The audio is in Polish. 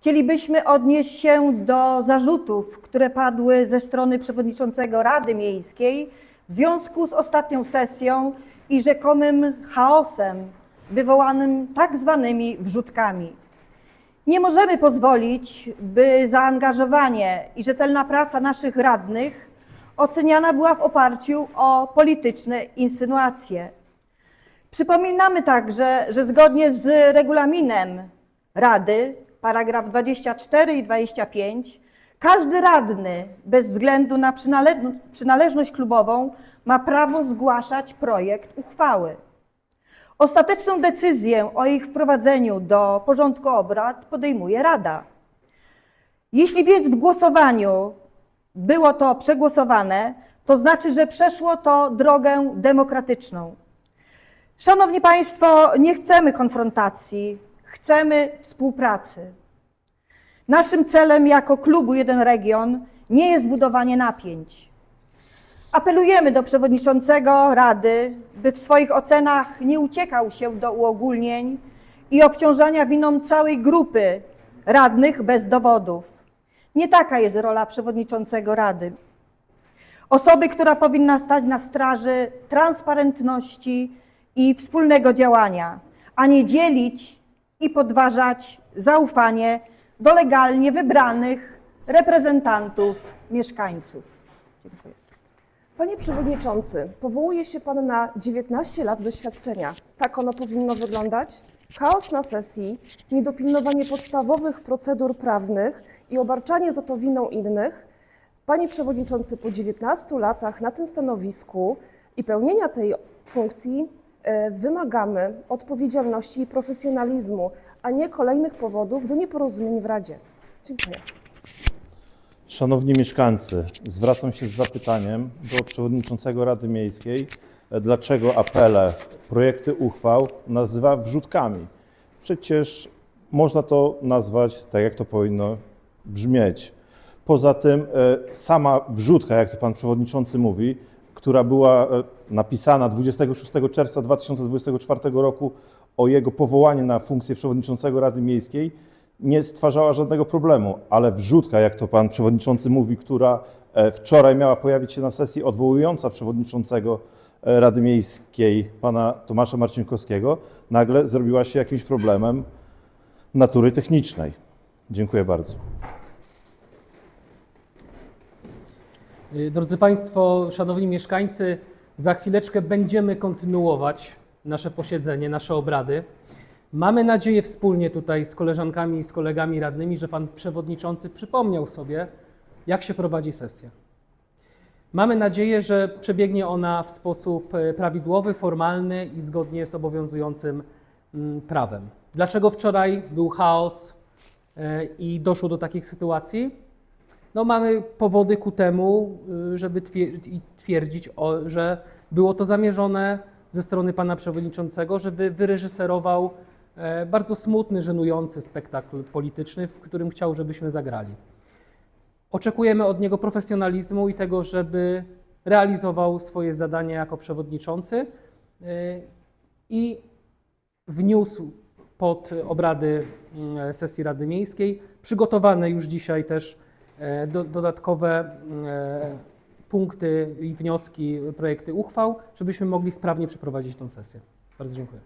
Chcielibyśmy odnieść się do zarzutów, które padły ze strony przewodniczącego Rady Miejskiej w związku z ostatnią sesją i rzekomym chaosem wywołanym tak zwanymi wrzutkami. Nie możemy pozwolić, by zaangażowanie i rzetelna praca naszych radnych oceniana była w oparciu o polityczne insynuacje. Przypominamy także, że zgodnie z regulaminem Rady, paragraf 24 i 25, każdy radny, bez względu na przynale- przynależność klubową, ma prawo zgłaszać projekt uchwały. Ostateczną decyzję o ich wprowadzeniu do porządku obrad podejmuje Rada. Jeśli więc w głosowaniu było to przegłosowane, to znaczy, że przeszło to drogę demokratyczną. Szanowni Państwo, nie chcemy konfrontacji, chcemy współpracy. Naszym celem jako klubu Jeden Region nie jest budowanie napięć. Apelujemy do przewodniczącego Rady, by w swoich ocenach nie uciekał się do uogólnień i obciążania winą całej grupy radnych bez dowodów. Nie taka jest rola przewodniczącego Rady. Osoby, która powinna stać na straży transparentności i wspólnego działania, a nie dzielić i podważać zaufanie do legalnie wybranych reprezentantów mieszkańców. Dziękuję. Panie Przewodniczący, powołuje się Pan na 19 lat doświadczenia. Tak ono powinno wyglądać? Chaos na sesji, niedopilnowanie podstawowych procedur prawnych i obarczanie za to winą innych. Panie Przewodniczący, po 19 latach na tym stanowisku i pełnienia tej funkcji wymagamy odpowiedzialności i profesjonalizmu, a nie kolejnych powodów do nieporozumień w Radzie. Dziękuję. Szanowni mieszkańcy, zwracam się z zapytaniem do przewodniczącego Rady Miejskiej, e, dlaczego apele, projekty uchwał nazywa wrzutkami. Przecież można to nazwać tak, jak to powinno brzmieć. Poza tym e, sama wrzutka, jak to pan przewodniczący mówi, która była e, napisana 26 czerwca 2024 roku o jego powołanie na funkcję przewodniczącego Rady Miejskiej, nie stwarzała żadnego problemu, ale wrzutka, jak to pan przewodniczący mówi, która e, wczoraj miała pojawić się na sesji odwołująca przewodniczącego e, Rady Miejskiej, pana Tomasza Marcinkowskiego, nagle zrobiła się jakimś problemem natury technicznej. Dziękuję bardzo. Drodzy Państwo, szanowni mieszkańcy, za chwileczkę będziemy kontynuować nasze posiedzenie, nasze obrady. Mamy nadzieję wspólnie tutaj z koleżankami i z kolegami radnymi, że Pan Przewodniczący przypomniał sobie, jak się prowadzi sesja. Mamy nadzieję, że przebiegnie ona w sposób e, prawidłowy, formalny i zgodnie z obowiązującym mm, prawem. Dlaczego wczoraj był chaos e, i doszło do takich sytuacji? No, mamy powody ku temu, y, żeby twierdzić, że było to zamierzone ze strony pana przewodniczącego, żeby wyreżyserował e, bardzo smutny, żenujący spektakl polityczny, w którym chciał, żebyśmy zagrali. Oczekujemy od niego profesjonalizmu i tego, żeby realizował swoje zadania jako przewodniczący y, i wniósł pod obrady mm, sesji Rady Miejskiej przygotowane już dzisiaj też e, do, dodatkowe e, punkty i wnioski, projekty uchwał, żebyśmy mogli sprawnie przeprowadzić tę sesję. Bardzo dziękuję.